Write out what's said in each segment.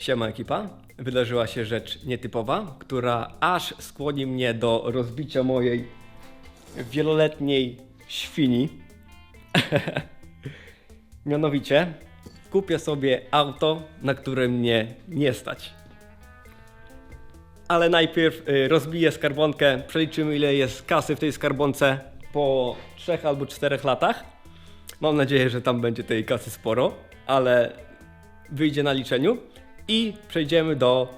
Siema ekipa. Wydarzyła się rzecz nietypowa, która aż skłoni mnie do rozbicia mojej wieloletniej świni. Mianowicie kupię sobie auto, na które mnie nie stać. Ale najpierw y, rozbiję skarbonkę, przeliczymy ile jest kasy w tej skarbonce po 3 albo 4 latach. Mam nadzieję, że tam będzie tej kasy sporo, ale wyjdzie na liczeniu i przejdziemy do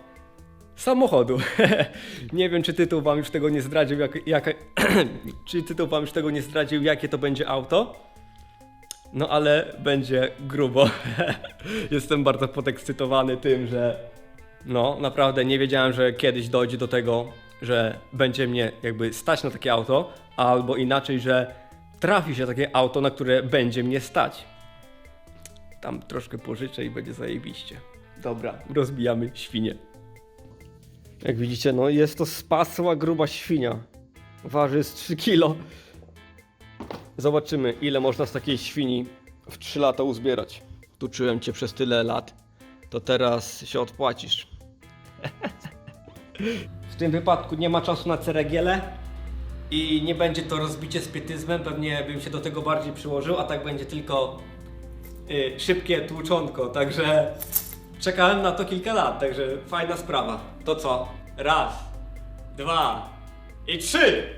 samochodu. nie wiem, czy tytuł wam już tego nie zdradził, jak, jak, czy tytuł wam już tego nie zdradził, jakie to będzie auto. No ale będzie grubo. Jestem bardzo podekscytowany tym, że no naprawdę nie wiedziałem, że kiedyś dojdzie do tego, że będzie mnie jakby stać na takie auto, albo inaczej, że trafi się takie auto, na które będzie mnie stać. Tam troszkę pożyczę i będzie zajebiście. Dobra, rozbijamy świnię. Jak widzicie, no jest to spasła gruba świnia. Waży z 3 kilo. Zobaczymy, ile można z takiej świni w 3 lata uzbierać. Tuczyłem cię przez tyle lat, to teraz się odpłacisz. W tym wypadku nie ma czasu na ceregiele i nie będzie to rozbicie z pietyzmem, pewnie bym się do tego bardziej przyłożył, a tak będzie tylko y, szybkie tłuczonko, także czekałem na to kilka lat, także fajna sprawa. To co? Raz, dwa i trzy!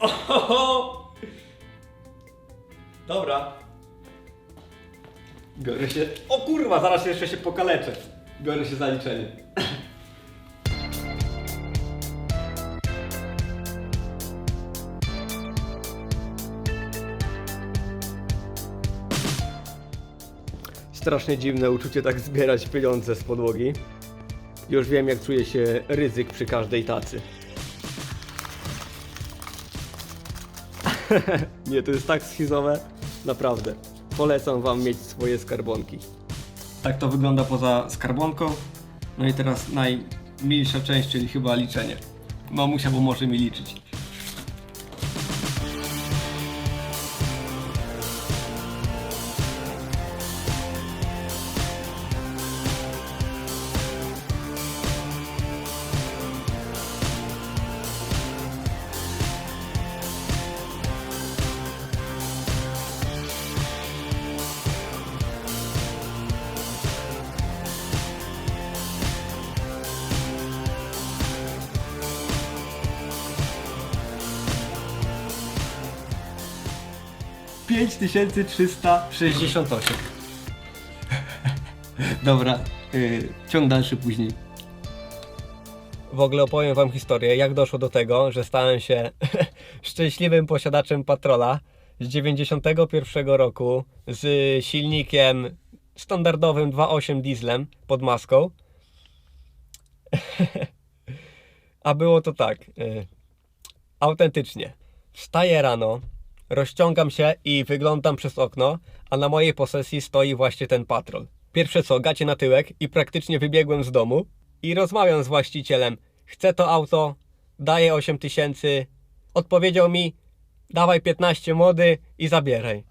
Ohoho! Dobra. Biorę się. O kurwa, zaraz jeszcze się pokaleczę. Biorę się za Strasznie dziwne uczucie tak zbierać pieniądze z podłogi. Już wiem jak czuje się ryzyk przy każdej tacy. Nie, to jest tak schizowe. Naprawdę. Polecam wam mieć swoje skarbonki. Tak to wygląda poza skarbonką. No i teraz najmilsza część, czyli chyba liczenie. Mamusia pomoże mi liczyć. Pięć tysięcy trzysta sześćdziesiąt osiem. Dobra, yy, ciąg dalszy później. W ogóle opowiem wam historię, jak doszło do tego, że stałem się szczęśliwym posiadaczem patrola z 91 roku z silnikiem standardowym 2.8 dieslem pod maską. A było to tak. y, autentycznie. Wstaję rano, rozciągam się i wyglądam przez okno, a na mojej posesji stoi właśnie ten patrol. Pierwsze co, gacie na tyłek i praktycznie wybiegłem z domu i rozmawiam z właścicielem. Chcę to auto, daję 8 tysięcy. Odpowiedział mi, dawaj 15 młody i zabieraj.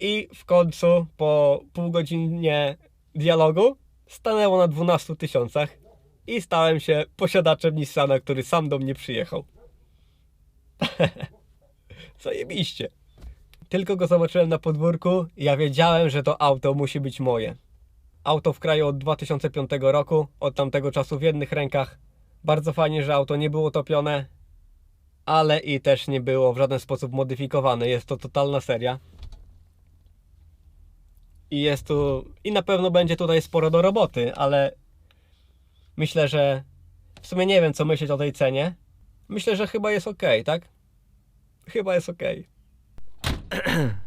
I w końcu, po pół godzinie dialogu, stanęło na 12 tysiącach i stałem się posiadaczem Nissana, który sam do mnie przyjechał. Zajebiście. Tylko go zobaczyłem na podwórku i ja wiedziałem, że to auto musi być moje. Auto w kraju od 2005 roku, od tamtego czasu w jednych rękach. Bardzo fajnie, że auto nie było topione, ale i też nie było w żaden sposób modyfikowane. Jest to totalna seria. I jest tu. I na pewno będzie tutaj sporo do roboty, ale myślę, że. W sumie nie wiem, co myśleć o tej cenie. Myślę, że chyba jest ok, tak? Chyba jest ok.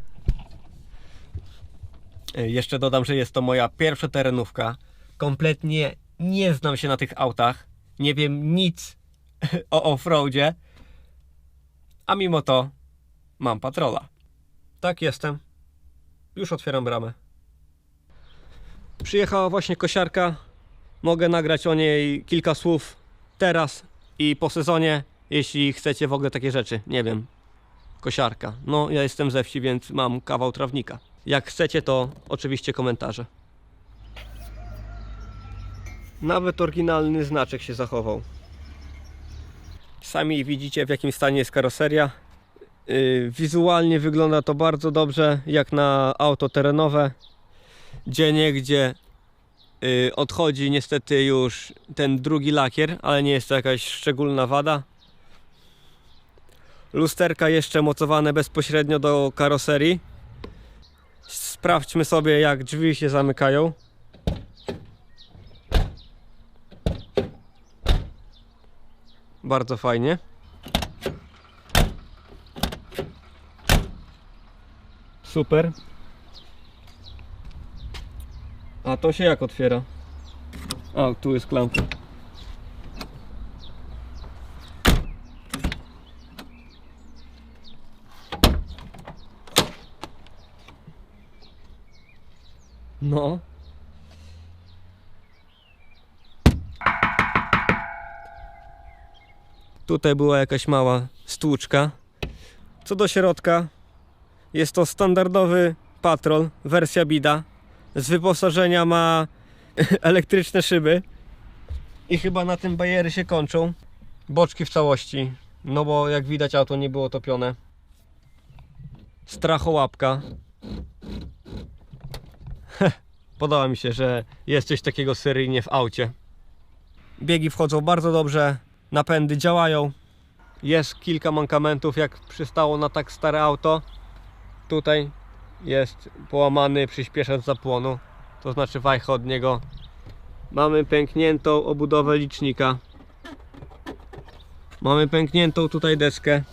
Jeszcze dodam, że jest to moja pierwsza terenówka. Kompletnie nie znam się na tych autach. Nie wiem nic o offroadzie. A mimo to mam patrola. Tak jestem. Już otwieram bramę. Przyjechała właśnie kosiarka. Mogę nagrać o niej kilka słów teraz i po sezonie, jeśli chcecie w ogóle takie rzeczy. Nie wiem. Kosiarka. No, ja jestem ze wsi, więc mam kawał trawnika. Jak chcecie, to oczywiście komentarze. Nawet oryginalny znaczek się zachował. Sami widzicie w jakim stanie jest karoseria. Yy, Wizualnie wygląda to bardzo dobrze, jak na auto terenowe. Gdzie niegdzie yy, odchodzi niestety już ten drugi lakier, ale nie jest to jakaś szczególna wada. Lusterka jeszcze mocowane bezpośrednio do karoserii. Sprawdźmy sobie jak drzwi się zamykają. Bardzo fajnie. Super. A to się jak otwiera? A, tu jest klamka. No. Tutaj była jakaś mała stłuczka. Co do środka, jest to standardowy patrol, wersja Bida. Z wyposażenia ma elektryczne szyby. I chyba na tym bajery się kończą. Boczki w całości. No bo jak widać auto nie było topione. Strachołapka. Podoba mi się, że jest coś takiego seryjnie w aucie. Biegi wchodzą bardzo dobrze, napędy działają. Jest kilka mankamentów, jak przystało na tak stare auto. Tutaj jest połamany przyspieszacz zapłonu, to znaczy wajcha od niego. Mamy pękniętą obudowę licznika. Mamy pękniętą tutaj deskę.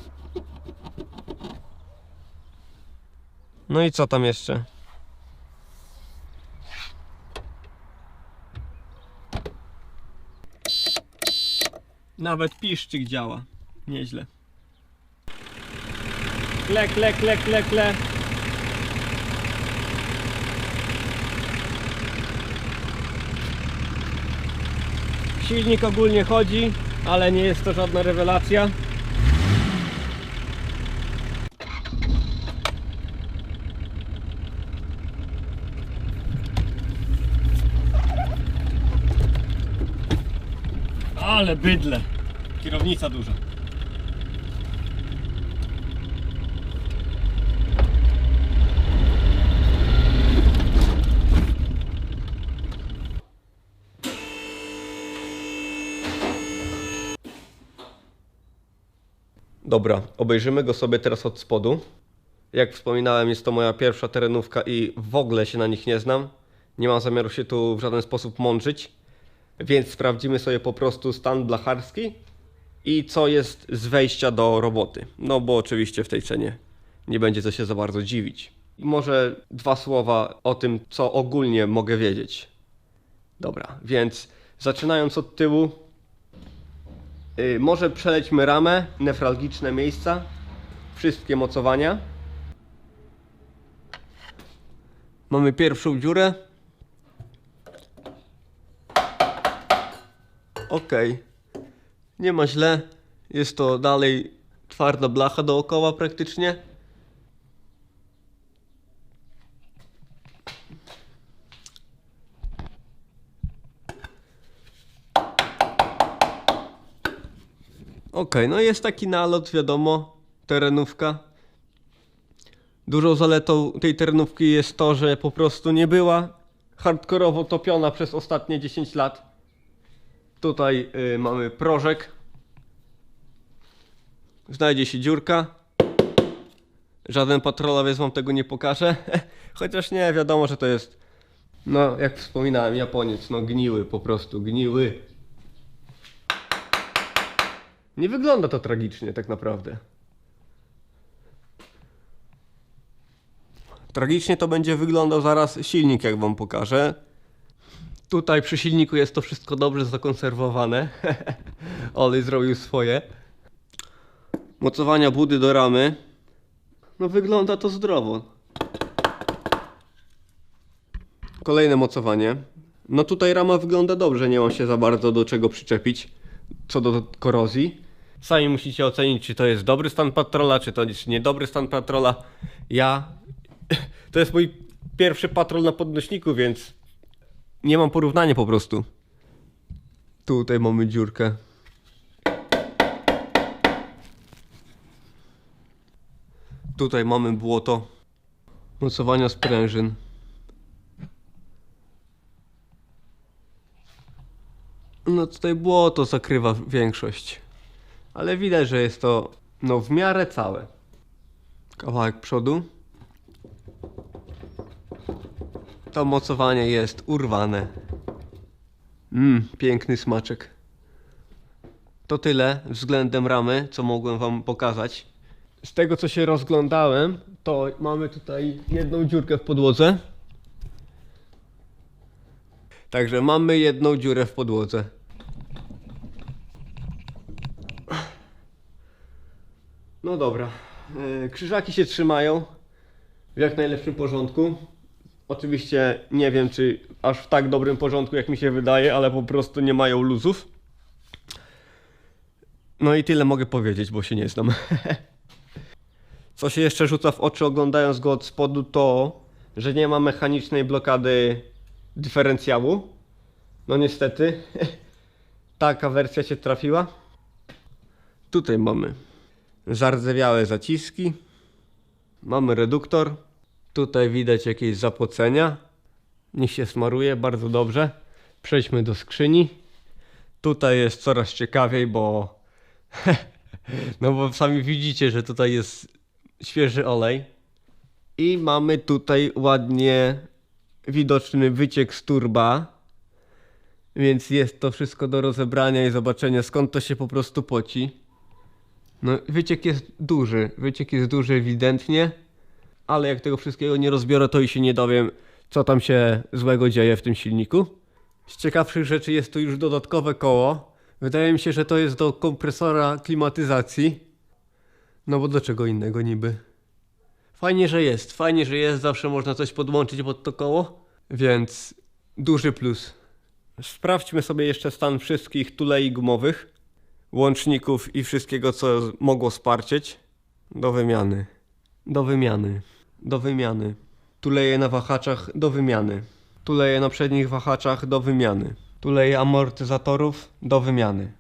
No i co tam jeszcze? Nawet piszczyk działa. Nieźle. Kle, kle, kle, kle, kle. Silnik ogólnie chodzi, ale nie jest to żadna rewelacja. Ale bydle. Kierownica duża. Dobra, obejrzymy go sobie teraz od spodu. Jak wspominałem, jest to moja pierwsza terenówka i w ogóle się na nich nie znam. Nie mam zamiaru się tu w żaden sposób mądrzyć. Więc sprawdzimy sobie po prostu stan blacharski i co jest z wejścia do roboty. No bo oczywiście w tej cenie nie będzie co się za bardzo dziwić. Może dwa słowa o tym, co ogólnie mogę wiedzieć. Dobra, więc zaczynając od tyłu, yy, może przelećmy ramę, newralgiczne miejsca, wszystkie mocowania. Mamy pierwszą dziurę. Okej. Nie ma źle. Jest to dalej twarda blacha dookoła praktycznie. Okej, no jest taki nalot, wiadomo, terenówka. Dużą zaletą tej terenówki jest to, że po prostu nie była hardkorowo topiona przez ostatnie 10 lat. Tutaj y, mamy prożek. Znajdzie się dziurka. Żaden patrolowiec wam tego nie pokaże. Chociaż nie, wiadomo, że to jest. No, jak wspominałem, Japoniec, no gniły po prostu, gniły. Nie wygląda to tragicznie, tak naprawdę. Tragicznie to będzie wyglądał zaraz silnik, jak wam pokażę. Tutaj przy silniku jest to wszystko dobrze zakonserwowane. Olej zrobił swoje. Mocowania budy do ramy. No wygląda to zdrowo. Kolejne mocowanie. No tutaj rama wygląda dobrze, nie mam się za bardzo do czego przyczepić. Co do korozji. Sami musicie ocenić, czy to jest dobry stan patrola, czy to jest niedobry stan patrola. Ja... To jest mój pierwszy patrol na podnośniku, więc nie mam porównania po prostu. Tutaj mamy dziurkę. Tutaj mamy błoto. Mocowania sprężyn. No tutaj błoto zakrywa większość. Ale widać, że jest to no w miarę całe. Kawałek przodu. To mocowanie jest urwane. Mmm, piękny smaczek. To tyle względem ramy, co mogłem wam pokazać. Z tego co się rozglądałem, to mamy tutaj jedną dziurkę w podłodze. Także mamy jedną dziurę w podłodze. No dobra. Yy, Krzyżaki się trzymają w jak najlepszym porządku. Oczywiście nie wiem, czy aż w tak dobrym porządku, jak mi się wydaje, ale po prostu nie mają luzów. No i tyle mogę powiedzieć, bo się nie znam. Co się jeszcze rzuca w oczy oglądając go od spodu to, że nie ma mechanicznej blokady dyferencjału. No niestety. Taka wersja się trafiła. Tutaj mamy zardzewiałe zaciski. Mamy reduktor. Tutaj widać jakieś zapocenia. Niech się smaruje bardzo dobrze. Przejdźmy do skrzyni. Tutaj jest coraz ciekawiej, bo no bo sami widzicie, że tutaj jest świeży olej. I mamy tutaj ładnie widoczny wyciek z turba. Więc jest to wszystko do rozebrania i zobaczenia skąd to się po prostu poci. No wyciek jest duży, wyciek jest duży ewidentnie, ale jak tego wszystkiego nie rozbiorę to i się nie dowiem co tam się złego dzieje w tym silniku. Z ciekawszych rzeczy jest tu już dodatkowe koło. Wydaje mi się, że to jest do kompresora klimatyzacji. No bo do czego innego niby? Fajnie, że jest, fajnie, że jest, zawsze można coś podłączyć pod to koło, więc duży plus. Sprawdźmy sobie jeszcze stan wszystkich tulei gumowych, łączników i wszystkiego, co mogło sparcieć. Do wymiany. Do wymiany. Do wymiany. Tuleje na wahaczach do wymiany. Tuleje na przednich wahaczach do wymiany. Tuleje amortyzatorów do wymiany.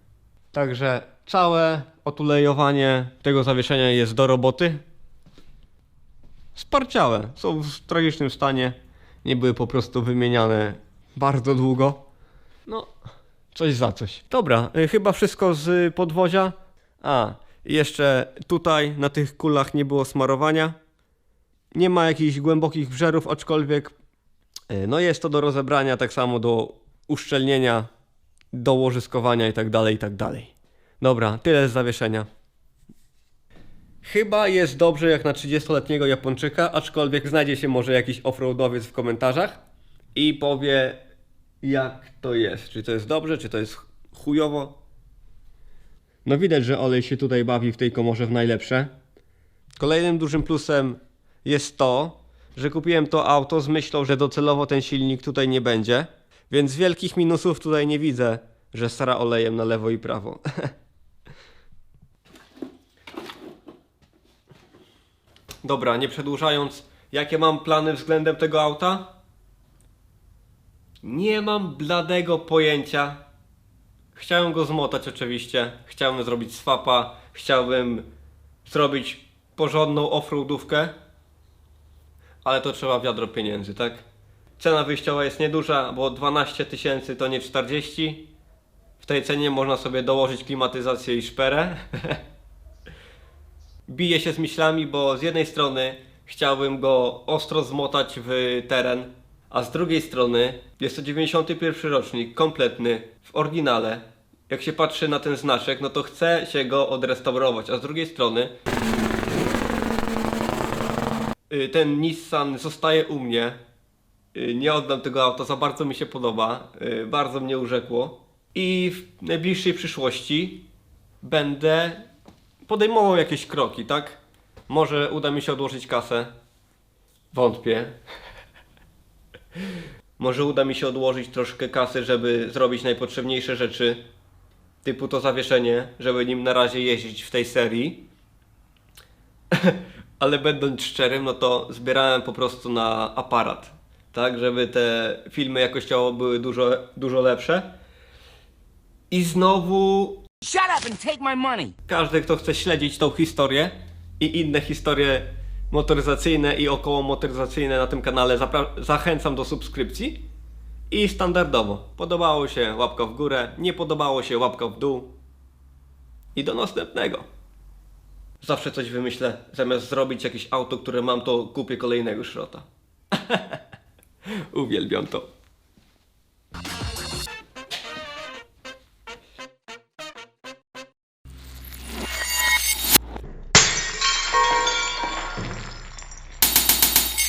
Także całe otulejowanie tego zawieszenia jest do roboty. Sparciałe. Są w tragicznym stanie. Nie były po prostu wymieniane bardzo długo. No, coś za coś. Dobra, y, chyba wszystko z podwozia. A, jeszcze tutaj na tych kulach nie było smarowania. Nie ma jakichś głębokich wżerów, aczkolwiek y, no jest to do rozebrania, tak samo do uszczelnienia, do łożyskowania i tak dalej, i tak. Dobra, tyle z zawieszenia. Chyba jest dobrze jak na 30-letniego Japończyka, aczkolwiek znajdzie się może jakiś offroadowiec w komentarzach i powie jak to jest. Czy to jest dobrze, czy to jest chujowo. No widać, że olej się tutaj bawi w tej komorze w najlepsze. Kolejnym dużym plusem jest to, że kupiłem to auto z myślą, że docelowo ten silnik tutaj nie będzie, więc wielkich minusów tutaj nie widzę, że stara olejem na lewo i prawo. Dobra, nie przedłużając, jakie mam plany względem tego auta? Nie mam bladego pojęcia. Chciałem go zmotać oczywiście, chciałem zrobić swapa, chciałbym zrobić porządną offroadówkę, ale to trzeba wiadro pieniędzy, tak? Cena wyjściowa jest nieduża, bo 12 tysięcy to nie 40. W tej cenie można sobie dołożyć klimatyzację i szperę. Biję się z myślami, bo z jednej strony chciałbym go ostro zmotać w teren, a z drugiej strony jest to 91 rocznik, kompletny, w oryginale. Jak się patrzy na ten znaczek, no to chce się go odrestaurować, a z drugiej strony ten Nissan zostaje u mnie. Y, Nie oddam tego auta, za bardzo mi się podoba, y, bardzo mnie urzekło. I w najbliższej przyszłości będę podejmował jakieś kroki, tak? Może uda mi się odłożyć kasę. Wątpię. Może uda mi się odłożyć troszkę kasy, żeby zrobić najpotrzebniejsze rzeczy, typu to zawieszenie, żeby nim na razie jeździć w tej serii. Ale będąc szczerym, no to zbierałem po prostu na aparat, tak, żeby te filmy jakościowo były dużo, dużo lepsze. I znowu Shut up and take my money. każdy, kto chce śledzić tą historię i inne historie motoryzacyjne i około motoryzacyjne na tym kanale, zachęcam do subskrypcji. I standardowo, podobało się łapka w górę, nie podobało się łapka w dół. I do następnego. Zawsze coś wymyślę, zamiast zrobić jakieś auto, które mam, to kupię kolejnego szrota. Uwielbiam to.